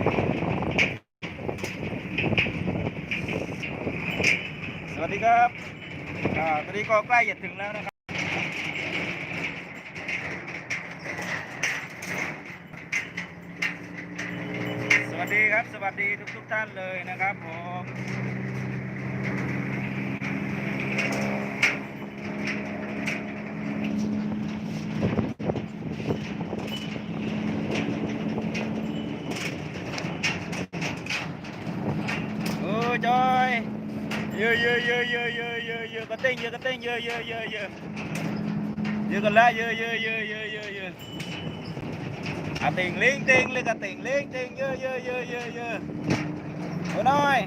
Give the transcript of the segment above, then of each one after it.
สวัสดีครับอ่าตอนนี้ก็ใกล้จะถึงแล้วนะครับ สวัสดีครับ สวัสดีทุกทุกๆท่านเลยนะครับผม จอยเยอะเยอะเยอะเยอะเยอะเยอะเยอะกระเต้งเยอะกระเต้งเยอะเยอะเยอะเยอะเยอะกันละเยอะเยอะเยอะเยอะเยอะเยอะอะเต่งเล้งเต่งเลยกระเต่งเล้งเต่งเยอะเยอะเยอะเยอะเยอะโอ้น้อย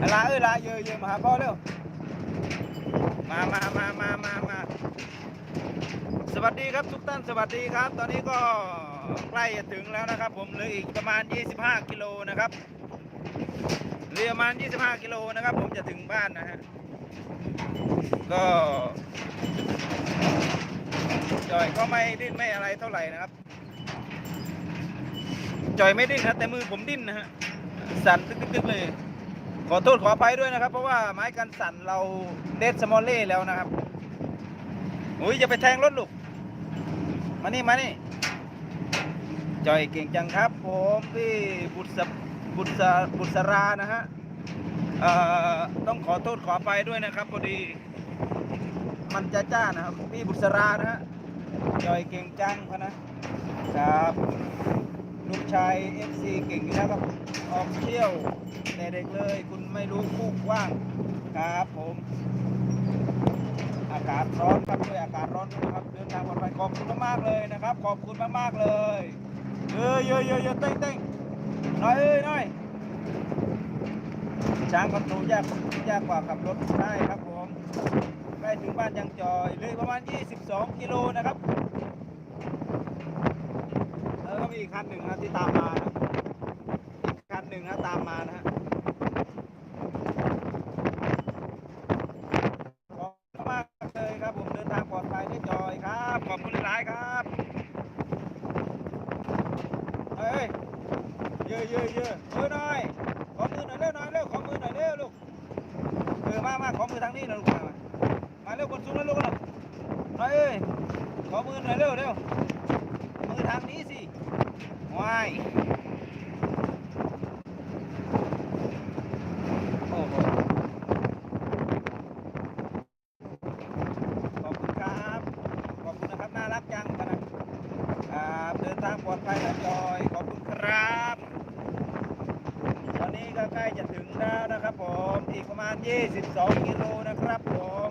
อะเอ้ยละเยอะเยอะมาหาพ่อเร็วมามามามามามาสวัสดีครับทุกท่านสวัสดีครับ ตอนนี้ก็ใกล้จะถึงแล้วนะครับ ผมเหลืออีกประมาณ 25 กิโลนะครับ เรือประมาณ 25 กิโลนะครับ ผมจะถึงบ้านนะฮะ ก็จอยก็ไม่ดิ้นไม่อะไรเท่าไหร่นะครับ จอยไม่ดิ้นครับแต่มือผมดิ้นนะฮะ สั่นตึกๆๆเลย ขอโทษขออภัยด้วยนะครับ เพราะว่าไม้กันสั่นเราเดดสมอลเล่แล้วนะครับอุ้ยอย่าไปแทงรถลูก มานี่มานี่จอยเก่งจังครับผมพี่บุษ บุษบุษรานะฮะต้องขอโทษขอไปด้วยนะครับพอดี มันจ้าจ้านะครับพี่บุษรานะฮะจอยเก่งจังพะนะครับลูกชายเอฟซีเก่งอยู่แล้วครับออกเที่ยวแต่เด็กเลย คุณไม่รู้คู่กว้างครับผม อากาศร้อนครับด้วยอากาศร้อนด้วยนะครับเดินทางปลอดภัยขอบคุณมากๆเลยนะครับ ขอบคุณมากๆเลยเออเยอะเยอะเยอะเต้งเต้ง น้อยเอ้ยน้อย ช้างคอนโทรลยากยากกว่าขับรถใช่ครับผมใกล้ถึงบ้านยังจอยเลยประมาณ 22 กิโลนะครับแล้วก็มีอีกคันหนึ่งนะที่ตามมานะอีกคันหนึ่งนะตามมานะฮะขอบคุณมากเลยครับผมเดินทางปลอดภัยด้วยจอยครับขอบคุณหลายๆครับ เฮ้ยเยอะเยอะเยอะมือหน่อยขอมือหน่อยเร็วหน่อยเร็วขอมือหน่อยเร็วลูกเออมามาขอมือทางนี้หนะลูกมามาเร็วคนสูงแล้วลูกนะหน่อยเอ้ยขอมือหน่อยเร็วเร็วมือทางนี้สิว้ายโอ้โหขอบคุณครับขอบคุณนะครับน่ารักจังพนะครับเดินทางปลอดภัยนะจอย ขอบคุณครับ จะถึงแล้วนะครับผมอีกประมาณ 22 กิโลนะครับผม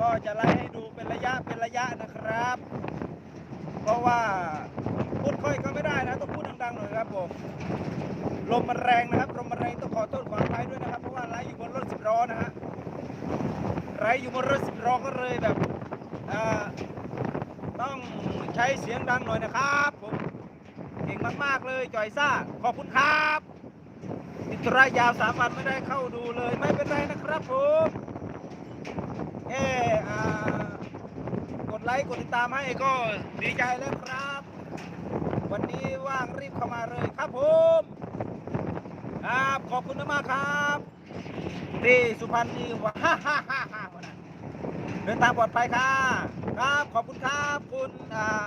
ก็จะไล่ให้ดูเป็นระยะเป็นระยะนะครับ เพราะว่าพูดค่อยก็ไม่ได้นะต้องพูดดังๆหน่อยครับผมลมมันแรงนะครับลมมันแรงต้องขอโทษขออภัยด้วยนะครับเพราะว่าไล่อยู่บนรถสิบล้อนะฮะไล่อยู่บนรถสิบล้อก็เลยแบบต้องใช้เสียงดังหน่อยนะครับ ก่งมาก ๆ เลยจอยซ่า ขอบคุณครับอิตรายาวสามวันไม่ได้เข้าดูเลย ไม่เป็นไรนะครับผมเออกดไลค์ กดติดตามให้ก็ดีใจแล้วครับ วันนี้ว่างรีบเข้ามาเลยครับผมครับขอบคุณมากครับที่สุพรรณนีว่าฮ่าฮ่าฮ่าฮ่าเดินทางปลอดภัยค่ะ ครับ ขอบคุณครับ คุณอ่า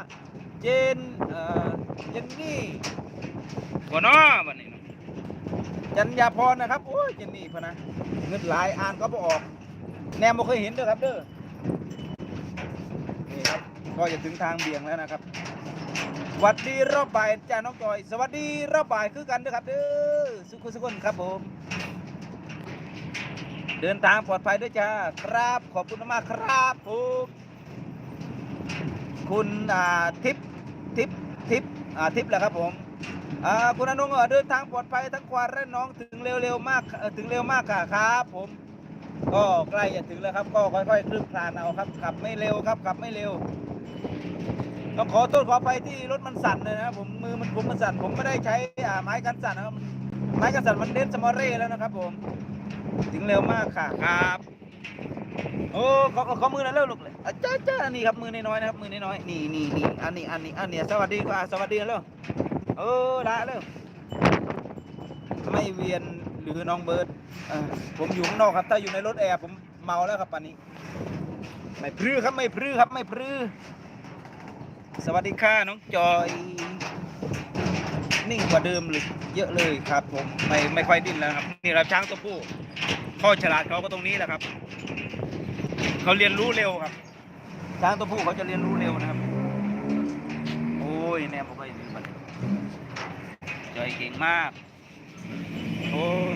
เจนเอ่อเจนนี่หัวน้อวันนี้จันยาพรนะครับโอ้ยเจนนี่พะนะเงินหลายอ่านก็บ่ออก แนมบ่เคยเห็นเด้อครับเด้อนี่ครับก็จะถึงทางเบี่ยงแล้วนะครับสวัสดีรอบบ่ายจ้าน้องจอย สวัสดีรอบบ่ายคือกันเด้อครับเด้อสุขุสุขนครับผม เดินทางปลอดภัยด้วยจ้าครับขอบคุณมากครับผมคุณอ่าทิป ทิปทิปอ่าทิปแหละครับผมอ่าคุณอนุงเออเดินทางปลอดภัยทั้งควานและน้องถึงเร็วๆมากถึงเร็วมากค่ะครับ ผม ก็ใกล้จะถึงแล้วครับ ก็ค่อยๆคลึกคลานเอาครับขับไม่เร็วครับขับไม่เร็วต้องขอโทษขอไปที่รถมันสั่นเลยนะครับผมมือมันผมมันสั่นผมไม่ได้ใช้อ่าไม้กันสั่นนะครับไม้กันสั่นมันเด่นสมอเร่แล้วนะครับ ผม ถึงเร็วมากค่ะครับ โอ้ขอขอขอมือหน่อยเร็วลูกเลยอะจ้าจ้านี่ครับมือน้อยๆนะครับมือน้อยๆนี่นี่นี่อันนี้อันนี้อันนี้สวัสดีก็อะสวัสดีเร็วเออได้เร็วไม่เวียนหรือน้องเบิร์ดผมอยู่ข้างนอกครับ ถ้าอยู่ในรถแอร์ผมเมาแล้วครับป่านนี้ไม่พรือครับไม่พรือครับไม่พรือสวัสดีค่ะน้องจอย นิ่งกว่าเดิมเลยเยอะเลยครับผมไม่ไม่ค่อยดิ้นแล้วครับนี่ครับช้างตัวผู้ข้อฉลาดเขาก็ตรงนี้แหละครับ เขาเรียนรู้เร็วครับ ช้างตัวผู้เขาจะเรียนรู้เร็วนะครับ โอ้ยแนมผมก็ยืนมันจอยเก่งมาก โอ้ย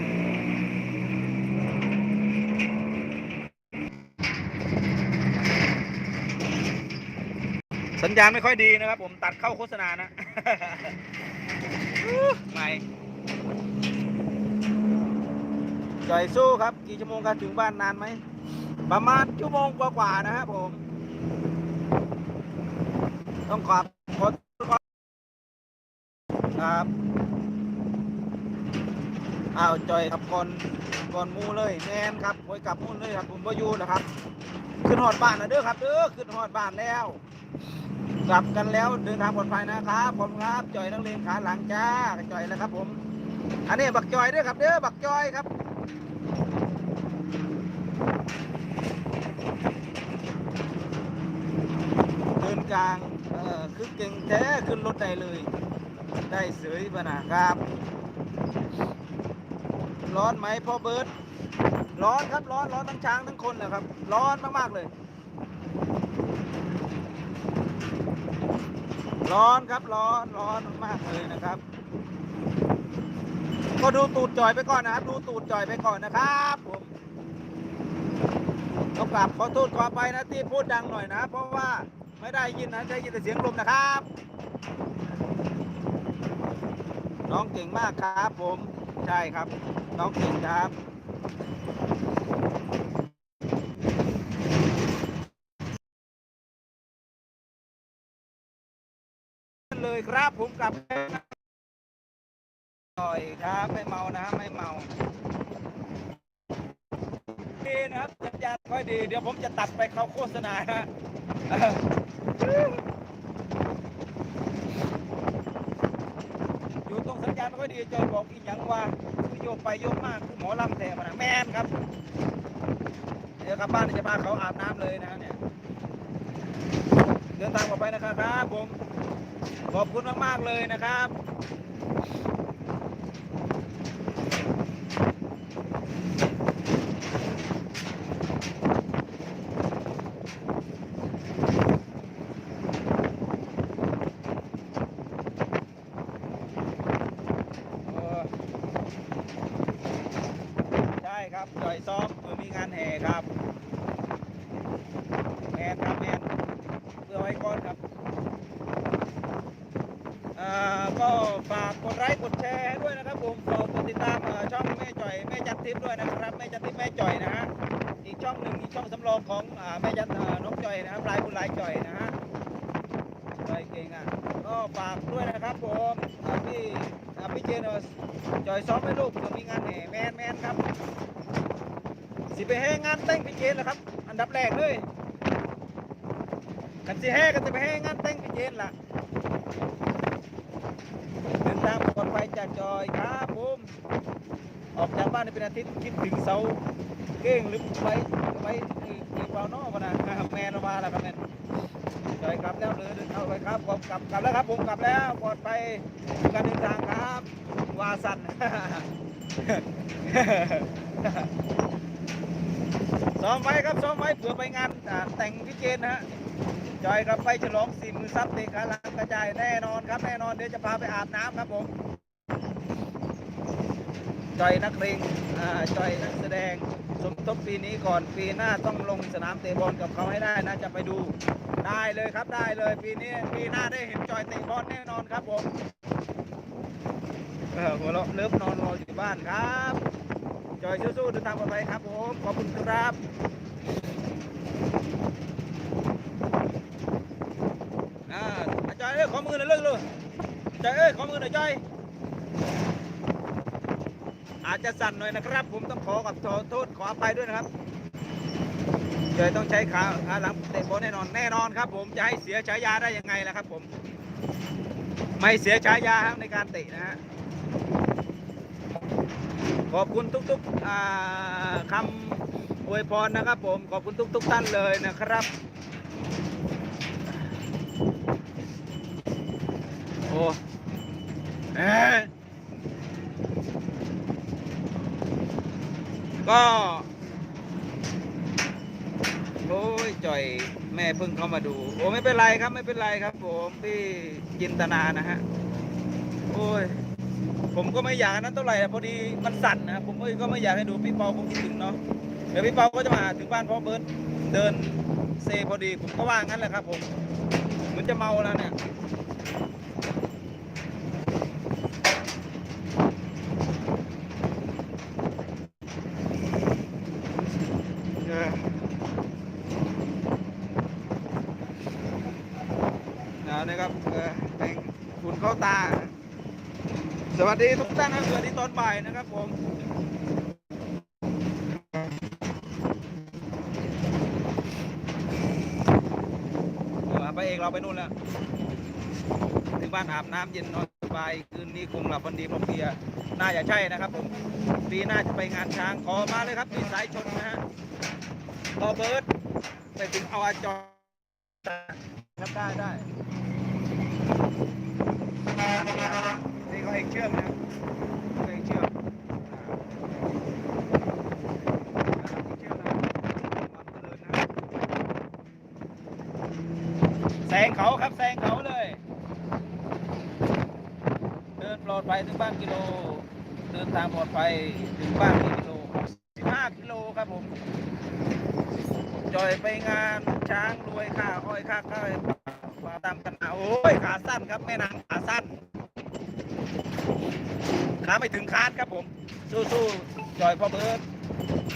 สัญญาณไม่ค่อยดีนะครับ ผมตัดเข้าโฆษณานะไม่จอยสู้ครับ กี่ชั่วโมงครับถึงบ้านนานไหม ประมาณชั่วโมงกว่าๆนะครับผม ต้องขอบขอครับอ้าวจอยครับก่อนก่อนมูเลยแมนครับไว้กลับมูเลยครับผมก็อยู่นะครับ ขึ้นหอดบ้านนะเด้อครับเด้อขึ้นหอดบ้านแล้ว กลับกันแล้วเดินทางปลอดภัยนะครับผมครับจอยนักเรียนขาหลังจ้าจอยแล้วครับ ผม อันนี้บักจอยเด้อครับเด้อบักจอยครับ เดินกลาง เออคือเก่งแท้ขึ้นรถได้เลย ได้เสยปะนะครับ ร้อนไหมพ่อเบิร์ตร้อนครับร้อนร้อนทั้งช้างทั้งคนแหละครับ ร้อนมากๆเลย ร้อนครับร้อนร้อนมากเลยนะครับ ก็ดูตูดจอยไปก่อนนะครับ ดูตูดจอยไปก่อนนะครับผมต้องกลับขอโทษขอไปนะที่พูดดังหน่อยนะ เพราะว่า ไม่ได้ยินนะได้ยินแต่เสียงลมนะครับ น้องเก่งมากครับผม ใช่ครับ น้องเก่งครับเลยครับผมกลับหน่อยครับไม่เมานะไม่เมาดีนะครับสัญญาณค่อยดี เดี๋ยวผมจะตัดไปเข้าโฆษณาฮะ อยู่ตรงสัญญาณค่อยดีจอยบอกอีกอย่างว่าโยกไปโยกมากคือหมอลำแต่มันแมนครับ เดี๋ยวกลับบ้านจะพาเขาอาบน้ำเลยนะเนี่ย เดินทางปลอกไปนะครับผม ขอบคุณมากๆเลยนะครับ เออใช่ครับจอยซ้อมเพื่อมีงานแห่ครับ แมนครับแมนเพื่อไว้ก่อนครับ อ่าก็ฝากกดไลค์กดแชร์ให้ด้วยนะครับผมฝากกดติดตามเอ่อช่องแม่จ่อยแม่จันทิพย์ด้วยนะครับแม่จันทิพย์แม่จ่อยนะฮะอีกช่องหนึ่งอีกช่องสำรองของอแม่จันน้องจ่อยนะครับลายบุญลายจ่อยนะฮะจ่อยเก่งอะก็ฝากด้วยนะครับผมอ่าพี่อ่าพี่เจนเอาจ่อยซ้อมให้ลูกเดี๋ยวมีงานแห่แมนแมนครับ สิไปแห่งานแต่งพี่เจนนะครับ อันดับแรกเลยกันสิแห่กันจะไปแห่งานแต่งพี่เจนล่ะเดินทางปลอดภัยจากจอยครับผม ออกจากบ้านในเป็นอาทิตย์คิดถึงเสาเก้งหรือไปไปอีเปล่านอกนะแมนออกมาแล้วครับแมนจอยกลับแล้วเลยเดินเข้าไปครับผมกลับกลับแล้วครับผมกลับแล้วปลอดภัยการเดินทางครับวาสันซ้อมไว้ครับซ้อมไว้เผื่อไปงานแต่งพี่เจนนะฮะจอยครับไปฉลองสี่มือซับเตะขาลังกระจายแน่นอนครับแน่นอนเดี๋ยวจะพาไปอาบน้ำครับผม จอยนักเรงอ่าจอยนักแสดง สมทบปีนี้ก่อนปีหน้าต้องลงสนามเตะบอลกับเขาให้ได้นะจะไปดูได้เลยครับได้เลยปีนี้ปีหน้าได้เห็นจอยเตะบอลแน่นอนครับผมเออหัวเราะเลิฟนอนรออยู่บ้านครับจอยสู้ๆเดินทางปลอดภัยครับผมขอบคุณครับอ่าจอยเอ้ยขอมือหน่อยเลิกเลยจอยเอ้ยขอมือหน่อยจอย อาจจะสั่นหน่อยนะครับ ผมต้องขอกับขอโทษขออภัยด้วยนะครับจยต้องใช้ขาขาหลังเตะบอลแน่นอนแน่นอนครับ ผมจะให้เสียฉายาได้ยังไงล่ะครับ ผม ไม่เสียฉายาครับในการเตะนะฮะขอบคุณทุกๆคำอวยพรนะครับ ผมขอบคุณทุก ๆ ท่านเลยนะครับ โอ้เอ๊ะ ก็ โอ้ยจ่อยแม่เพิ่งเข้ามาดู โอ้ไม่เป็นไรครับไม่เป็นไรครับ ผมพี่จินตนานะฮะ โอ้ย ผมก็ไม่อยากนั้นเท่าไหร่พอดีมันสั่นนะผมก็ไม่อยากให้ดูพี่เปาคงคิดถึงเนาะเดี๋ยวพี่เปาก็จะมาถึงบ้านพ่อเบิร์ตเดินเซพอดีผมก็ว่างั้นแหละครับ ผมเหมือนจะเมาแล้วเนี่ย เออเอา นะครับเออแต่งฝุ่นเข้าตา สวัสดีทุกท่านนะสวัสดีตอนบ่ายนะครับผมเออไปเอกเราไปนู่นแล้วถึงบ้านอาบน้ำเย็นนอนสบายคืนนี้คงหลับฝันดีพราะเพียน่าจะใช่นะครับผมปีหน้าจะไปงานช้างขอมาเลยครับมีสายชนนะฮะพอเบิร์ดไปถึงเอาอาจอ ครับได้ได้นี่ก็เองเชื่อมนะเองเชื่อมแซงเขาครับแซงเขาเลย เดินปลอดภัยถึงบ้านกิโล เดินทางปลอดภัยถึงบ้านกิโล15กิโลครับผม จอยไปงานช้างรวยค่าอ้อยค่าข้าวมาตามกันมาโอ้ยขาสั้นครับแม่นางขาสั้นขาไม่ถึงคาดครับผมสู้ๆจอยพ่อเบิร์ด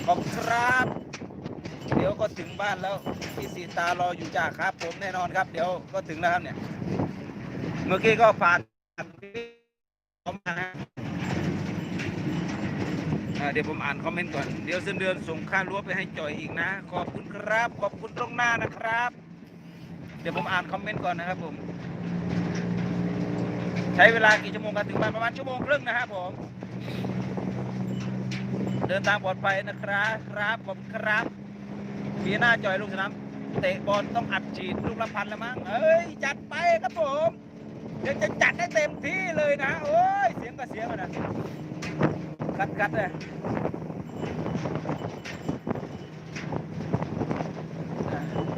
ขอบคุณครับ เดี๋ยวก็ถึงบ้านแล้วพี่สีตารออยู่จ้าครับ ผมแน่นอนครับ เดี๋ยวก็ถึงแล้วครับเนี่ย เมื่อกี้ก็ผ่านผมนะ เดี๋ยวผมอ่านคอมเมนต์ก่อน เดี๋ยวเส้นเดือนส่งค่ารั้วไปให้จอยอีกนะ ขอบคุณครับ ขอบคุณตรงหน้านะครับ เดี๋ยวผมอ่านคอมเมนต์ก่อนนะครับผม ใช้เวลากี่ชั่วโมงกันถึงบ้านประมาณชั่วโมงครึ่งนะครับผม เดินทางปลอดภัยนะครับครับขอบคุณครับปีหน้าจอยลูกสนามเตะบอลต้องอัดฉีดลูกละพันละมั้งเอ้ยจัดไปครับผมเดี๋ยวจะจัดให้เต็มที่เลยนะโอ้ยเสียงก็เสียงนะ คัดคัดเลย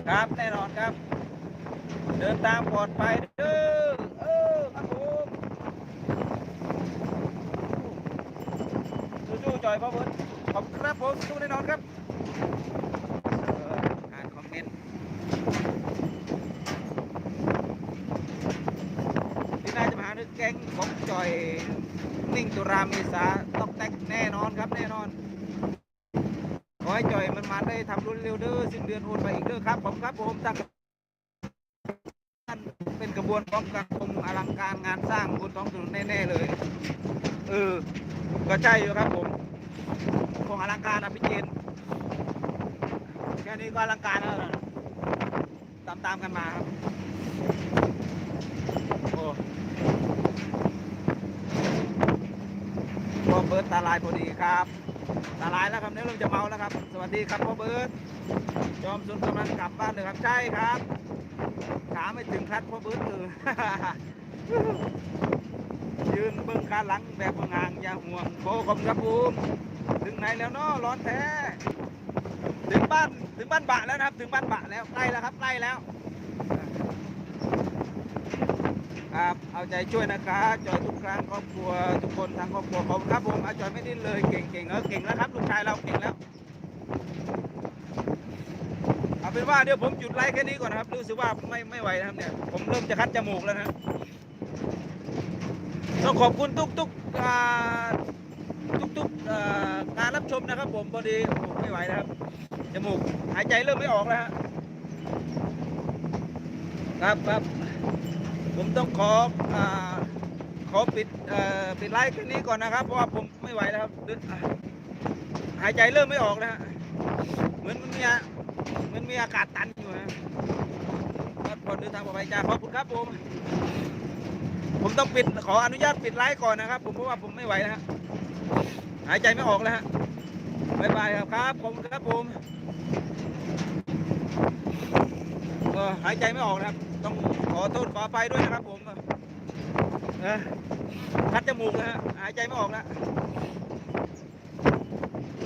ครับแน่นอนครับ เดินตามปลอดภัยเด้อเออครับผมสู้ๆจอยพ่อเบิร์ดขอบคุณครับผมสู้แน่นอนครับอ่านคอมเมนต์ที่น่าจะมาหานึกแก๊งของจอยนิ่งตุรามีสาต้อก แน่นอนครับแน่นอนขอให้จอยมันมาได้ทำรุ่นเร็วเด้อสิ้นเดือนโอนไปอีกเด้อครับผมครับผมตั้งเป็นกระบวนพร้อมกันคงอลังการงานสร้างบนท้องถนนแน่ๆเลยเออก็ใช่อยู่ครับผมคงอลังการนะพี่เจนแค่นี้ก็อลังการแล้วนะตามตามๆกันมาครับโอ้ พ่อเบิร์ตตาลายพอดีครับ ตาลายแล้วครับเนี่ยเริ่มจะเมาแล้วครับ สวัสดีครับพ่อเบิร์ตจอมสุนกำลังกลับบ้านเลยครับใช่ครับขาไม่ถึงคัดพ่อเบิร์ตเลยยืนเบิ้งขาหลังแบบห่างอย่าห่วงโบคุณครับภูมิถึงไหนแล้วเนาะร้อนแท้ ถึงบ้านถึงบ้านบะแล้วนะครับ ถึงบ้านบะแล้วใกล้แล้วครับใกล้แล้ว ครับ เอาใจช่วยนะครับจอยทุกครั้งครอบครัวทุกคนทางครอบครัวผมครับผมอาจอยไม่ดิ้นเลยเก่งเก่งเออเก่งแล้วครับลูกชายเราเก่งแล้วเอาเป็นว่าเดี๋ยวผมจุดไลค์แค่นี้ก่อนนะครับรู้สึกว่าไม่ไม่ไหวนะครับเนี่ยผมเริ่มจะคัดจมูกแล้วนะต้องขอบคุณทุกทุกๆอ่าทุกทุกๆอ่าการรับชมนะครับ ผมพอดีโอ้โหไม่ไหวนะครับจมูกหายใจเริ่มไม่ออกแล้วฮะครับครับ ผมต้องขออาขอปิดเอ่อปิดไลฟ์คลิปนี้ก่อนนะครับ เพราะว่าผมไม่ไหวแล้วครับดึอะหายใจเริ่มไม่ออกแล้วฮะเหมือนมันมีอะมันมีอากาศตันอยู่ฮะพักผ่อนเดินทางปลอดภัยจ้าขอบคุณครับผมผมต้องปิดขออนุญาตปิดไลฟ์ก่อนนะครับ ผมเพราะว่าผมไม่ไหวนะฮะหายใจไม่ออกแล้วฮะบายบายครับครับขอบคุณครับผมหายใจไม่ออกนะครับ ต้องขอโทษขออภัยด้วยนะครับผมเออคัดจมูกนะฮะหายใจไม่ออกแล้ว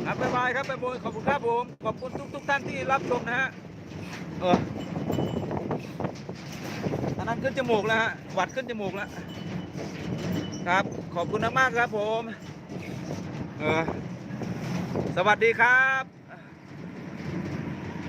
ครับบายบายครับบายบายขอบคุณครับผมขอบคุณทุกทุกท่านที่รับชมนะฮะเอออันนั้นขึ้นจมูกแล้วฮะหวัดขึ้นจมูกแล้วครับ ขอบคุณมากๆครับผมเออสวัสดีครับ